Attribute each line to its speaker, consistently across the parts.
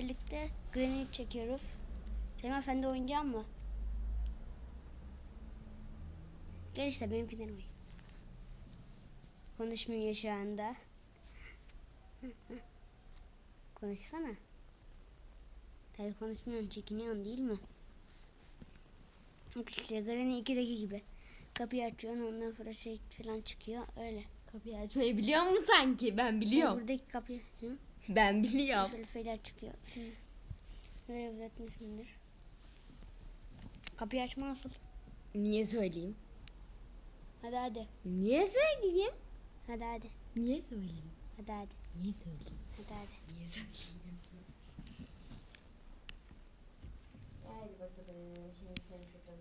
Speaker 1: birlikte Granny çekiyoruz. Şeyma sen de oynayacak mı? Gel işte benimkinden oyn. Konuşmuyor şu anda. Konuşsana. Tabii konuşmuyorsun, çekiniyorsun değil mi? Bak işte Granny 2'deki gibi. Kapıyı açıyorsun ondan sonra şey falan çıkıyor öyle.
Speaker 2: Kapıyı açmayı biliyor musun sanki? Ben biliyorum.
Speaker 1: Buradaki kapıyı açıyorsun.
Speaker 2: Ben biliyorum.
Speaker 1: Şöyle şeyler çıkıyor. Siz nereye öğretmişimdir. Kapıyı açma nasıl?
Speaker 2: Niye söyleyeyim?
Speaker 1: Hadi hadi.
Speaker 2: Niye söyleyeyim?
Speaker 1: Hadi hadi.
Speaker 2: Niye söyleyeyim?
Speaker 1: Hadi hadi.
Speaker 2: Niye söyleyeyim?
Speaker 1: Hadi hadi.
Speaker 2: Niye söyleyeyim? Hadi bakalım. Şimdi sen şuradan.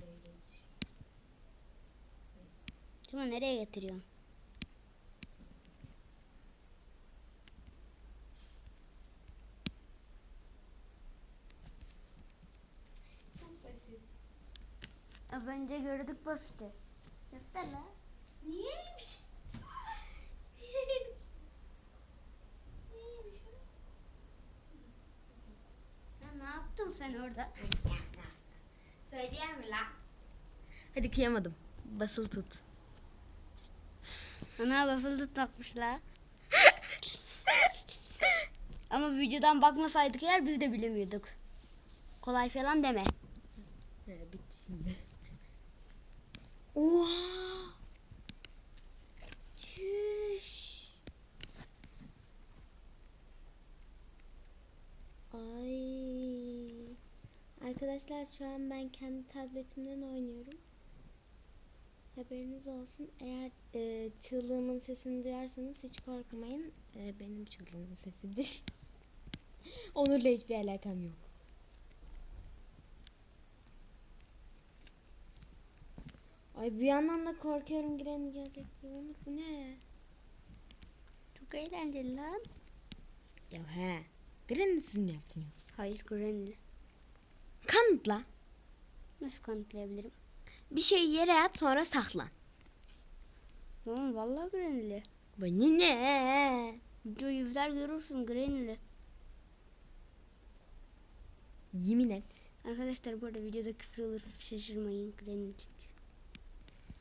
Speaker 2: Şuraya geç.
Speaker 1: Cuma nereye getiriyorsun?
Speaker 2: Çok basit.
Speaker 1: Az önce gördük basit'i. Göster la.
Speaker 2: Niyeymiş? Niyeymiş? Niyeymiş?
Speaker 1: Ya ne yaptın sen orada?
Speaker 2: Söyleyeyim mi lan? Hadi kıyamadım. Basılı tut.
Speaker 1: Ana basılı takmış la. Ama videodan bakmasaydık eğer biz de bilemiyorduk. Kolay falan deme.
Speaker 2: He, bitti şimdi. Oha! Çüş! Ay. Arkadaşlar şu an ben kendi tabletimden oynuyorum. Haberiniz olsun. Eğer e, çığlığımın sesini duyarsanız hiç korkmayın. E, benim çığlığımın sesidir. Onurla hiçbir alakam yok. Ay bir yandan da korkuyorum giren gelecek bu ne?
Speaker 1: Çok eğlenceli lan.
Speaker 2: Ya he. Granny siz mi yaptınız?
Speaker 1: Hayır Granny.
Speaker 2: Kanıtla.
Speaker 1: Nasıl kanıtlayabilirim?
Speaker 2: Bir şeyi yere at sonra saklan.
Speaker 1: Oğlum vallahi Granny'li.
Speaker 2: Bana ne?
Speaker 1: Videoyu izler görürsün Granny'li.
Speaker 2: Yemin et.
Speaker 1: Arkadaşlar bu arada videoda küfür olursa şaşırmayın Granny.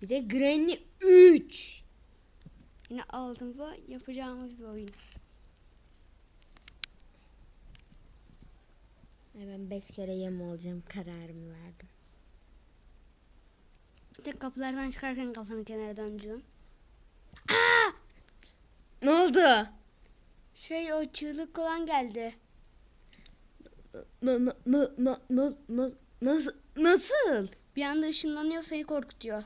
Speaker 2: Bir de Granny 3.
Speaker 1: Yine aldığımda yapacağımız bir oyun.
Speaker 2: Ben 5 kere yem olacağım kararımı verdim.
Speaker 1: Bir de kapılardan çıkarken kafanı kenara döndürüyorsun.
Speaker 2: Ne oldu?
Speaker 1: Şey o çığlık olan geldi.
Speaker 2: Na, na, na, na, na, na, nasıl? Nasıl?
Speaker 1: Bir anda ışınlanıyor seni korkutuyor.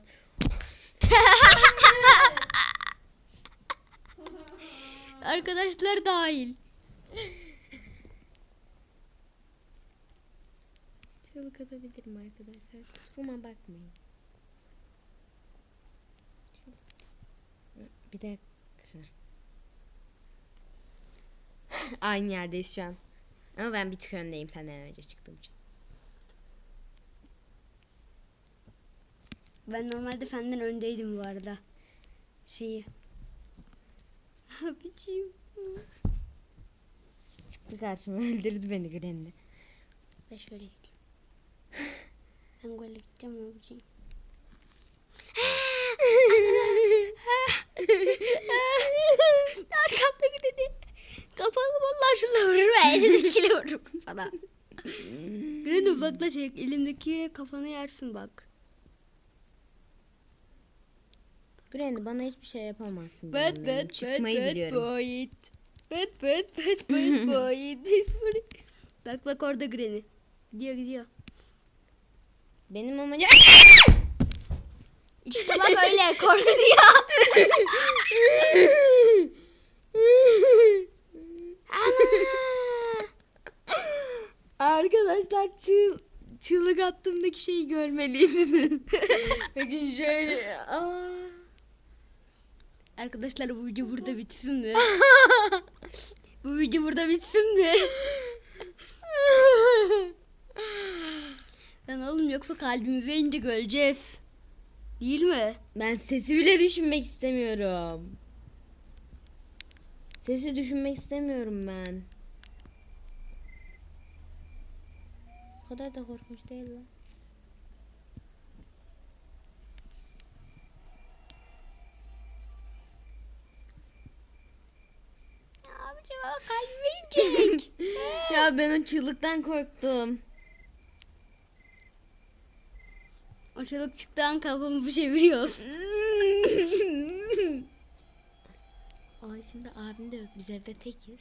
Speaker 1: Arkadaşlar dahil.
Speaker 2: Çığlık atabilirim arkadaşlar. Kusuruma bakmayın. Bir dakika. Aynı yerdeyiz şu an. Ama ben bir tık öndeyim senden önce çıktığım için.
Speaker 1: Ben normalde senden öndeydim bu arada. Şeyi. Abiciğim.
Speaker 2: Çıktı karşıma öldürdü beni Granny.
Speaker 1: Ben şöyle gideyim. Ben böyle gideceğim abiciğim. Arkamda dedi. Kafanı vallahi şunla vurur ben. Elimdekiyle vururum sana. Granny uzaklaş. Elimdeki kafanı yersin bak.
Speaker 2: Granny bana hiçbir şey yapamazsın.
Speaker 1: Bad bad bad
Speaker 2: Çıkmayı
Speaker 1: bad
Speaker 2: biliyorum.
Speaker 1: boy. Bad bad bad bad boy. bak bak orada Granny. Gidiyor gidiyor.
Speaker 2: Benim amacım...
Speaker 1: İşte bak öyle korkutuyor. Ana.
Speaker 2: Arkadaşlar çığ, çığlık attığımdaki şeyi görmeliydiniz. Peki şöyle... Aa.
Speaker 1: Arkadaşlar bu video burada bitsin mi? bu video burada bitsin mi? Lan oğlum yoksa kalbimize ince öleceğiz. Değil mi?
Speaker 2: ben sesi bile düşünmek istemiyorum. Sesi düşünmek istemiyorum ben. O kadar da korkunç değil lan. Ben çığlıktan korktum.
Speaker 1: o çocuk çıktığı kafamı çeviriyor.
Speaker 2: Ay şimdi abim de yok. Biz evde tekiz.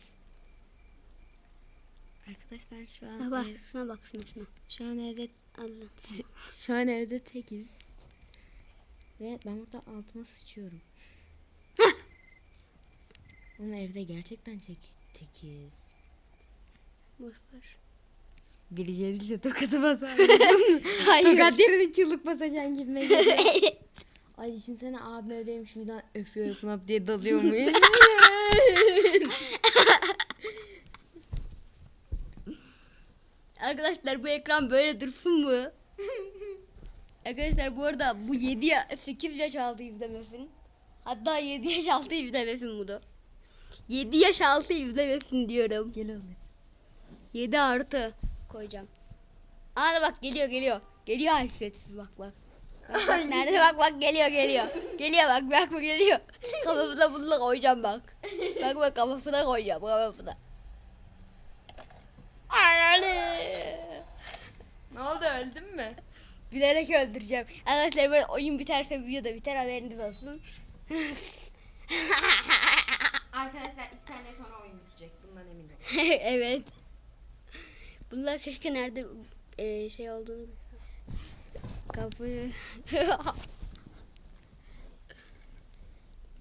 Speaker 2: Arkadaşlar şu an
Speaker 1: Ha bak
Speaker 2: ev-
Speaker 1: şuna bak şuna şuna.
Speaker 2: şu an evde
Speaker 1: Allah.
Speaker 2: şu an evde tekiz. Ve ben burada altıma sıçıyorum. Ama evde gerçekten çek tekiz.
Speaker 1: Boş ver.
Speaker 2: Biri gelirse tokadı basar.
Speaker 1: Hayır.
Speaker 2: Tokat yerine çığlık basacaksın geliyor. Ay düşünsene abim evdeymiş şuradan öpüyor öpüp diye dalıyor mu?
Speaker 1: Arkadaşlar bu ekran böyle dursun mu? Arkadaşlar bu arada bu 7 ya 8 yaş altı izlemesin. Hatta 7 yaş altı izlemesin bunu. 7 yaş altı izlemesin diyorum.
Speaker 2: Gel oğlum.
Speaker 1: 7 artı koyacağım. Aa bak geliyor geliyor. Geliyor Alfred bak bak. Bak, bak nerede bak bak geliyor geliyor. Geliyor bak bak bu geliyor. Kafasına bunu koyacağım bak. Bak bak kafasına koyacağım kafasına.
Speaker 2: Ne oldu öldün mü?
Speaker 1: Bilerek öldüreceğim. Arkadaşlar böyle oyun biterse video da biter haberiniz olsun.
Speaker 2: Arkadaşlar iki saniye sonra oyun bitecek. Bundan emin olun.
Speaker 1: evet. Bunlar keşke nerede e, şey olduğunu kapıyı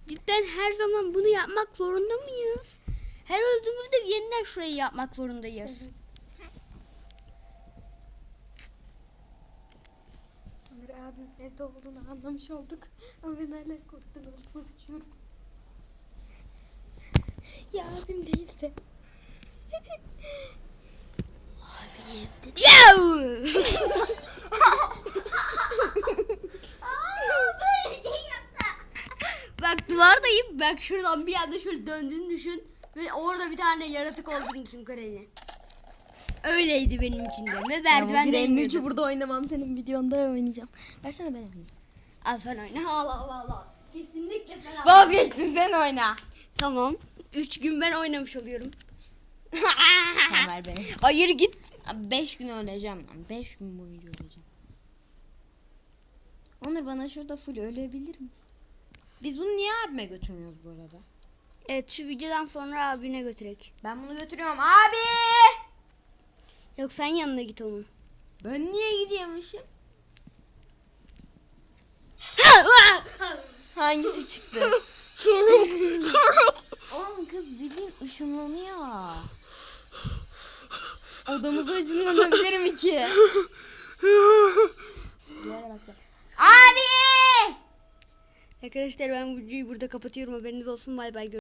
Speaker 1: Cidden her zaman bunu yapmak zorunda mıyız? Her öldüğümüzde yeniden şurayı yapmak zorundayız.
Speaker 2: Onur abim evde olduğunu anlamış olduk. Ama ben hala korktum. Altıma ya abim değilse.
Speaker 1: Yav! Bak duvardayım. Bak şuradan bir anda şöyle döndüğünü düşün. Ve orada bir tane yaratık olduğunu düşün kareni. Öyleydi benim için de. Ve
Speaker 2: Direğin ucu
Speaker 1: iniyordum.
Speaker 2: burada oynamam. Senin videonda oynayacağım. Versene ben oynayayım.
Speaker 1: Al sen oyna. Allah Allah Allah. Kesinlikle sen al.
Speaker 2: Vazgeçtin sen oyna.
Speaker 1: Tamam. Üç gün ben oynamış oluyorum.
Speaker 2: Tamam ver beni.
Speaker 1: Hayır git.
Speaker 2: 5 gün öleceğim. 5 gün boyunca öleceğim. Onur bana şurada full ölebilir misin? Biz bunu niye abime götürmüyoruz bu arada?
Speaker 1: Evet şu videodan sonra abine götürek.
Speaker 2: Ben bunu götürüyorum abi.
Speaker 1: Yok sen yanına git onun.
Speaker 2: Ben niye gidiyormuşum? Hangisi çıktı? Oğlum kız bildiğin ışınlanıyor. Odamıza ışınlanabilir mi ki? Abi!
Speaker 1: Arkadaşlar ben videoyu burada kapatıyorum. Haberiniz olsun. Bay bay.